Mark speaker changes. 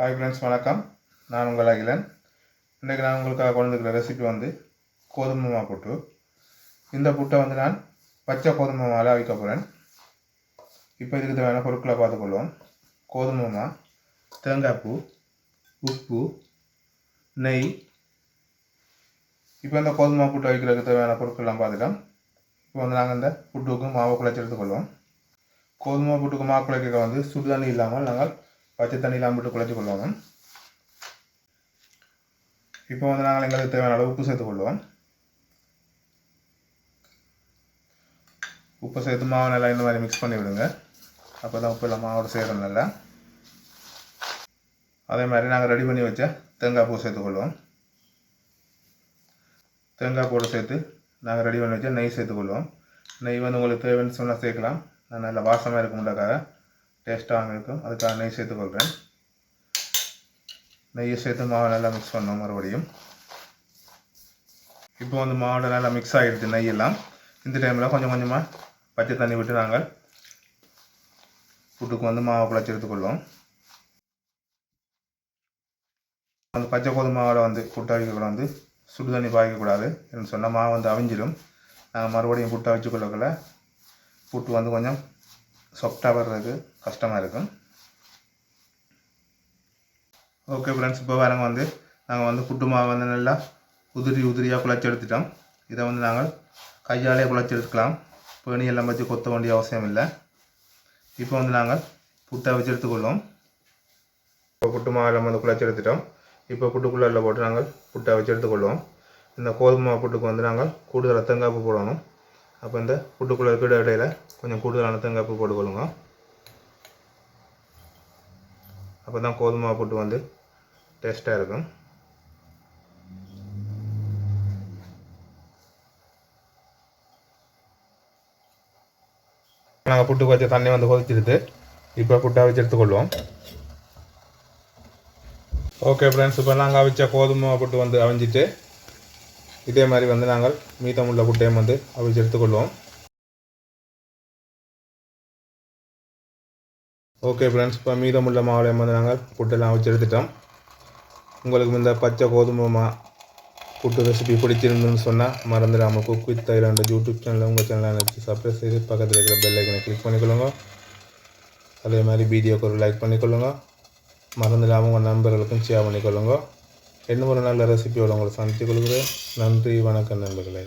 Speaker 1: Hi friends வணக்கம். நான் உங்கள் அகிலன். இன்றைக்கு நான் உங்களுக்காக கொண்டு வந்துருக்கிற ரெசிபி வந்து கோதுமை மாவு புட்டு. இந்த புட்டை வந்து நான் பச்சை கோதுமை மாவில் அவிக்க போகிறேன் இப்போ இதுக்கு தேவையான பொருட்களை பார்த்துக்கொள்வோம். கோதுமை மா தேங்காய் பூ உப்பு நெய். இப்போ இந்த கோதுமை புட்டு வைக்கிறதுக்கு தேவையான பொருட்கள்லாம் பார்த்துக்கலாம். இப்போ வந்து நாங்கள் இந்த புட்டுக்கு மாவு குழைச்சி எடுத்துக்கொள்வோம். கோதுமை புட்டுக்கு மாவு குழைக்க வந்து சுடு தண்ணி இல்லாமல் நாங்கள் பச்சை தண்ணியெலாம் போட்டு குழைச்சி கொள்வாங்க இப்போ வந்து நாங்கள் எங்களுக்கு தேவையான அளவு உப்பு சேர்த்துக்கொள்வோம் உப்பு சேர்த்து மாவு நல்லா இந்த மாதிரி மிக்ஸ் பண்ணி விடுங்க. அப்போ தான் உப்பு எல்லாம் மாவோட சேரும் நல்லா. அதே மாதிரி நாங்கள் ரெடி பண்ணி வச்ச தேங்காய் பூ சேர்த்துக்கொள்வோம் தேங்காய் பூட சேர்த்து நாங்கள் ரெடி பண்ணி வச்ச நெய் சேர்த்துக்கொள்வோம் நெய் வந்து உங்களுக்கு தேவைன்னு சொன்னால் சேர்க்கலாம். நான் நல்லா வாசமாக இருக்கும்ன்றக்காக டேஸ்ட்டாகவும் இருக்கும். அதுக்காக நெய் சேர்த்துக்கொள்கிறேன். நெய்யை சேர்த்து மாவை நல்லா மிக்ஸ் பண்ணோம் மறுபடியும். இப்போ வந்து மாவோட நல்லா மிக்ஸ் ஆகிடுது நெய்யெல்லாம். இந்த டைமில் கொஞ்சம் கொஞ்சமாக பச்சை தண்ணி விட்டு நாங்கள் புட்டுக்கு வந்து மாவை குழச்சி எடுத்துக்கொள்வோம். அந்த பச்சை கோதுமை மாவில் வந்து புட்டு அவிக்கக்கூட வந்து சுடு தண்ணி பாய்க்கக்கூடாது என்று சொன்னால் மாவு வந்து அவிஞ்சிடும் நாங்கள் மறுபடியும் புட்டை வச்சுக்கொள்ளக்குள்ள புட்டு வந்து கொஞ்சம் சாஃப்டாக வர்றதுக்கு கஷ்டமாக இருக்கும். ஓகே ஃப்ரெண்ட்ஸ் இப்போ வரங்க வந்து நாங்கள் வந்து புட்டு மாவு வந்து நல்லா உதிரி உதிரியாக குழச்சி எடுத்துட்டோம் இதை வந்து நாங்கள் கையாலே குழச்சி எடுத்துக்கலாம் பேணி எல்லாம் வச்சு கொத்த வேண்டிய அவசியம் இல்லை. இப்போ வந்து நாங்கள் புட்டை வச்சு எடுத்துக்கொள்வோம். இப்போ புட்டு மாவில் வந்து குழச்சி எடுத்துட்டோம் இப்போ புட்டுக்குள்ளே போட்டு நாங்கள் புட்டை வச்சு எடுத்துக்கொள்வோம். இந்த கோதுமை மாவு புட்டுக்கு வந்து நாங்கள் கூடுதலாக தேங்காய் போடணும். அப்போ இந்த புட்டுக்குள்ளே இருக்கிற இடையில கொஞ்சம் கூடுதலான தேங்காய் பூ போட்டுக்கொள்ளுங்க. அப்போ தான் கோதுமை புட்டு வந்து டேஸ்ட்டாக இருக்கும். நாங்கள் புட்டு வச்ச தண்ணி வந்து கொதிச்சிடுது இப்போ புட்டை வச்சு எடுத்துக்கொள்வோம். ஓகே ஃப்ரெண்ட்ஸ் இப்போ நாங்கள் அவிச்ச கோதுமை புட்டு வந்து அவிஞ்சிட்டு இதே மாதிரி வந்து நாங்கள் மீதமுள்ள புட்டையும் வந்து அவிச்சு எடுத்துக்கொள்வோம். ஓகே ஃப்ரெண்ட்ஸ் இப்போ மீதமுள்ள மாவுளையும் வந்து நாங்கள் புட்டெல்லாம் அவிச்சு எடுத்துட்டோம். உங்களுக்கு இந்த பச்சை கோதுமை மா புட்டு ரெசிபி பிடிச்சிருந்துன்னு சொன்னால் மறந்துடாமல் குக் வித் தைலாண்ட யூடியூப் சேனலில் உங்கள் சேனலை நினச்சி சப்ஸ்கிரைப் செய்து பக்கத்தில் இருக்கிற பெல் ஐக்கனை கிளிக் பண்ணிக்கொள்ளுங்க. அதே மாதிரி வீடியோக்கு ஒரு லைக் பண்ணிக்கொள்ளுங்க. மறந்துடாமல் உங்கள் நண்பர்களுக்கும் ஷேர் பண்ணிக்கொள்ளுங்க. இன்னும் ஒரு நல்ல ரெசிபியோடு உங்களை சந்தித்து கொள்கிறேன். நன்றி வணக்கம் நண்பர்களே.